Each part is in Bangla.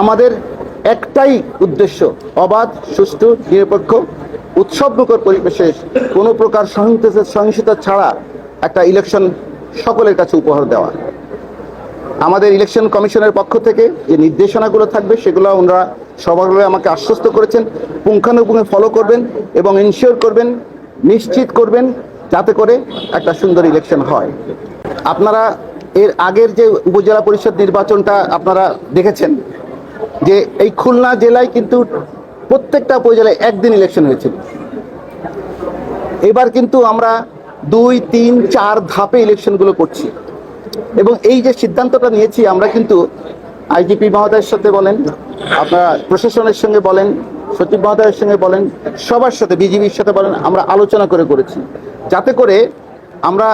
আমাদের একটাই উদ্দেশ্য, অবাধ, সুষ্ঠু, নিরপেক্ষ, উৎসবমুখর পরিবেশে কোনো প্রকার সহিংসতা সহিংসতা ছাড়া একটা ইলেকশন সকলের কাছে উপহার দেওয়া। আমাদের ইলেকশন কমিশনের পক্ষ থেকে যে নির্দেশনাগুলো থাকবে, সেগুলো ওনারা সবাই আমাকে আশ্বস্ত করেছেন। পুঙ্খানুপুঙ্খে ফলো করবেন এবং ইনশিওর করবেন, নিশ্চিত করবেন যাতে করে একটা সুন্দর ইলেকশন হয়। আপনারা এর আগের যে উপজেলা পরিষদ নির্বাচনটা আপনারা দেখেছেন যে এই খুলনা জেলায় কিন্তু প্রত্যেকটা উপজেলায় একদিন ইলেকশন হয়েছিল। এবার কিন্তু আমরা দুই, তিন, চার ধাপে ইলেকশনগুলো করছি। এবং এই যে সিদ্ধান্তটা নিয়েছি, আমরা কিন্তু আইজিপি মহোদয়ের সাথে বলেন, আপনারা প্রশাসনের সঙ্গে বলেন, সচিব মহোদয়ের সঙ্গে বলেন, সবার সাথে, বিজিবির সাথে বলেন, আমরা আলোচনা করে করেছি। যাতে করে আমরা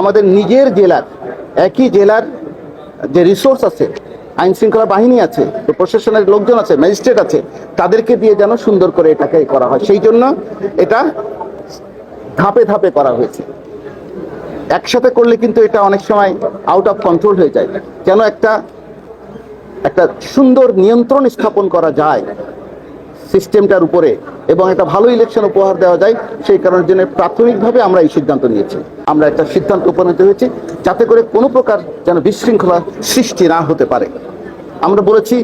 আমাদের নিজের জেলার, একই জেলার যে রিসোর্স আছে আইন শৃঙ্খলা বাহিনী আছে প্রশাসনের লোকজন আছে, ম্যাজিস্ট্রেট আছে, তাদেরকে দিয়ে যেন সুন্দর করে এটাকে করা হয়। সেই জন্য এটা ধাপে ধাপে করা হয়েছে। একসাথে করলে কিন্তু এটা অনেক সময় আউট অফ কন্ট্রোল হয়ে যায়। কেন একটা একটা সুন্দর নিয়ন্ত্রণ স্থাপন করা যায়। সিস্টেমটার উপরে এবং একটা ভালো ইলেকশন উপহার দেওয়া যায়, সেই কারণের জন্য প্রাথমিকভাবে আমরা এই সিদ্ধান্ত নিয়েছি। আমরা একটা সিদ্ধান্ত উপনীত হয়েছি যাতে করে কোনো প্রকার যেন বিশৃঙ্খলা সৃষ্টি না হতে পারে। আমরা বলেছি,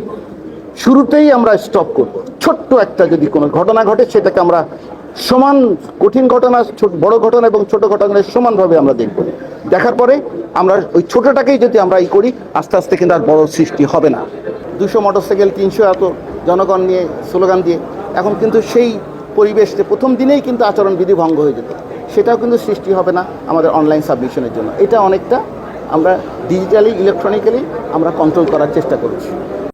শুরুতেই আমরা স্টপ করব। ছোট্ট একটা যদি কোনো ঘটনা ঘটে, সেটাকে আমরা সমান কঠিন ঘটনা বড় ঘটনা এবং ছোট ঘটনা সমানভাবে আমরা দেখব। দেখার পরে আমরা ওই ছোটটাকেই যদি আমরা ই করি, আস্তে আস্তে কিন্তু আর বড় সৃষ্টি হবে না। দুশো মোটরসাইকেল তিনশো এত জনগণ নিয়ে স্লোগান দিয়ে, এখন কিন্তু সেই পরিবেশে প্রথম দিনেই কিন্তু আচরণবিধি ভঙ্গ হয়ে যেত, সেটাও কিন্তু সৃষ্টি হবে না আমাদের অনলাইন সাবমিশনের জন্য। এটা অনেকটা আমরা ডিজিটালি ইলেকট্রনিক্যালি আমরা কন্ট্রোল করার চেষ্টা করেছি।